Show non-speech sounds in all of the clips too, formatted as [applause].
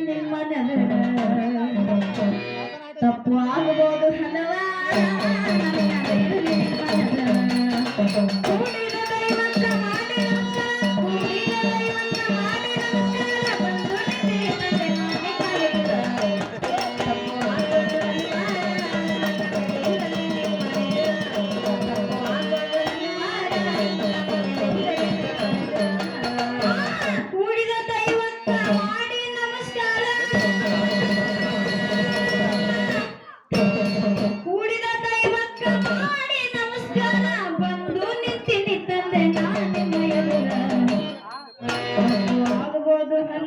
ನಿಮ್ಮ ತಪ್ಪು ಆಗಬಹುದು ಹಲವಾರು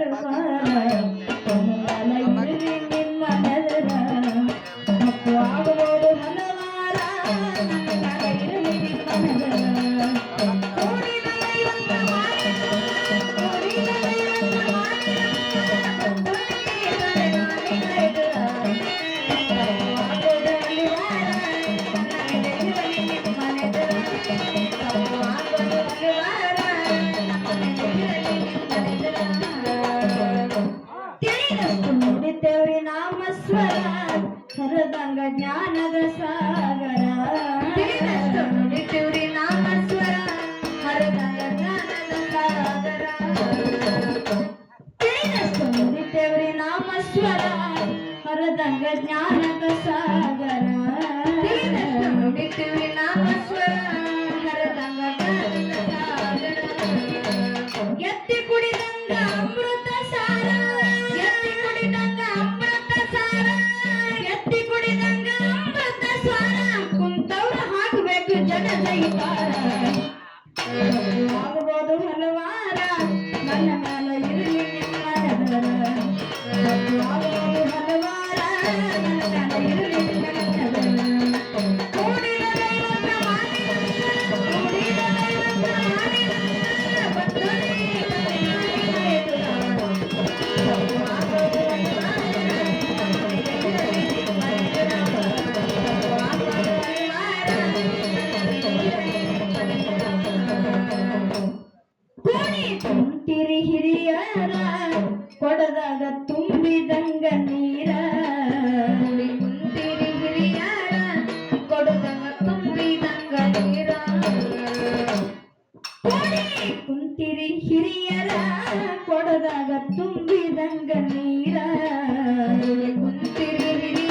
哎呀哎 ಗಂಗ ಜ್ಞಾನ ಸಾಗರ ಬಿಟ್ಟುವಿ ನಾಮ ಸ್ವರಂಗ ಸಾಗರ ಎತ್ತಿ ಕುಡಿದಂಗ ಅಮೃತ ಸಾರ ಎತ್ತಿ ಕುಡಿದಂಗ ಅಮೃತ ಸಾರ ಎತ್ತಿ ಕುಡಿದಂಗ ಅಮೃತ ಸಾರ ಕುಂತವ್ರ ಹಾಕಬೇಕು ಜನ ಜೈಕಾರ ಆಗಬಹುದು ಹಲವಾರ ನನ್ನ ಕೋಣಿ ತುಂಬಿರಿ ಹಿರಿಯರ ಕೊಡದಾಗ ತುಂಬಿದಂಗ ನೀರ. ಕುಂತಿರಿ ಹಿರಿಯರ ಕೊಡದಾಗ ತುಂಬಿದಂಗ ನೀರ. ಕೋಣಿ ಕುಂತಿರಿ ಹಿರಿಯರ ಕೊಡದಾಗ ತುಂಬಿದಂಗ ನೀರ. ಕುಂತಿರಿ ಹಿರಿಯ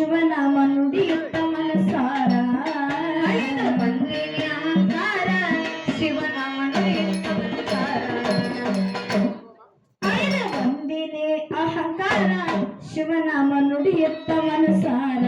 ಶಿವನಾಮ ನುಡಿಯುತ್ತ ಮನಸಾರ. ಬಂದಿನಿ ಅಹಂಕಾರ ಶಿವನಾಮ ಮನಸಾರ ಅಹಂಕಾರ ಶಿವನಾಮ ನುಡಿಯುತ್ತ ಮನಸಾರ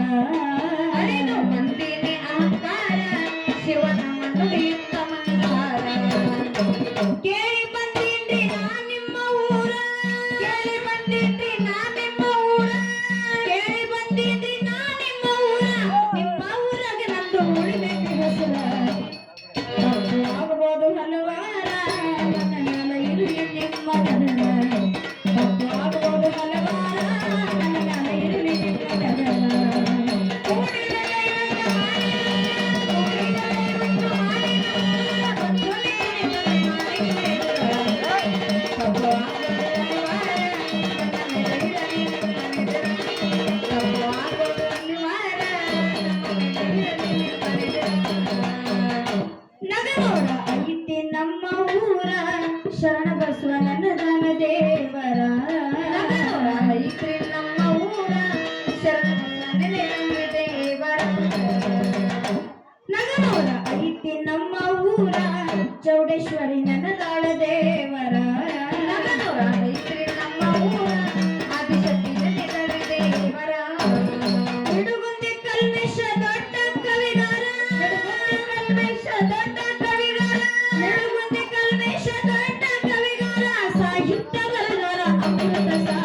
Thank [laughs] you.